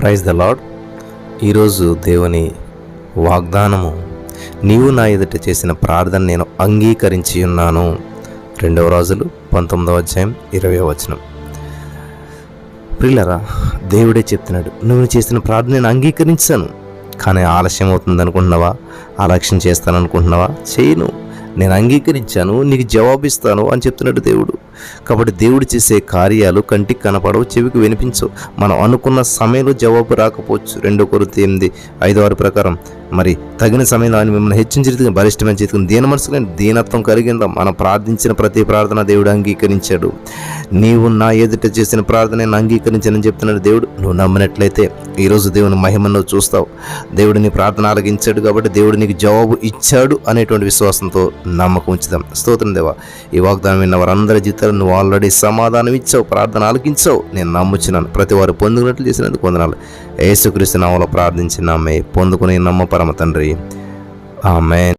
Praise the lord ఈరోజు దేవుని వాగ్దానము నీవు నా ఎదుట చేసిన ప్రార్థన నేను అంగీకరించి ఉన్నాను. రెండవ రోజులు పంతొమ్మిదవ అధ్యాయం ఇరవై వచనం. ప్రిల్లరా దేవుడే చెప్తున్నాడు నువ్వు చేసిన ప్రార్థన నేను అంగీకరించాను. కానీ ఆలస్యం అవుతుంది అనుకుంటున్నావా ఆలక్ష్యం చేస్తాను అనుకుంటున్నావా చేయను. నేను అంగీకరించాను నీకు జవాబిస్తాను అని చెప్తున్నాడు దేవుడు. కాబట్టి దేవుడు చేసే కార్యాలు కంటికి కనపడవు చెవికి వినిపించవు. మనం అనుకున్న సమయంలో జవాబు రాకపోవచ్చు. రెండో కొరత ఎనిమిది ఐదు ఆరు ప్రకారం. మరి తగిన సమయంలో ఆయన మిమ్మల్ని హెచ్చించి బలిష్టమైన చేతికి దీన మనసులో దీనత్వం కలిగిందా? మనం ప్రార్థించిన ప్రతి ప్రార్థన దేవుడు అంగీకరించాడు. నీవు నా ఎదుట చేసిన ప్రార్థన నేను అంగీకరించానని చెప్తున్నాడు దేవుడు. నువ్వు నమ్మినట్లయితే ఈరోజు దేవుని మహిమను చూస్తావు. దేవుడు నీ ప్రార్థన ఆలగించాడు కాబట్టి దేవుడు నీకు జవాబు ఇచ్చాడు అనేటువంటి విశ్వాసంతో నమ్మకం ఉంచుదాం. స్తోత్రం దేవా ఈ వాగ్దానం విన్న వారందరి జీవితాలు నువ్వు ఆల్రెడీ సమాధానం ఇచ్చావు ప్రార్థన ఆలకించావు. నేను నమ్ముచున్నాను. ప్రతి వారు పొందుకున్నట్లు చేసినందుకు వందనాలు. యేసుక్రీస్తు నామలో ప్రార్థించిన ఆమె పొందుకుని నమ్మ పరమ తండ్రి. ఆమెన్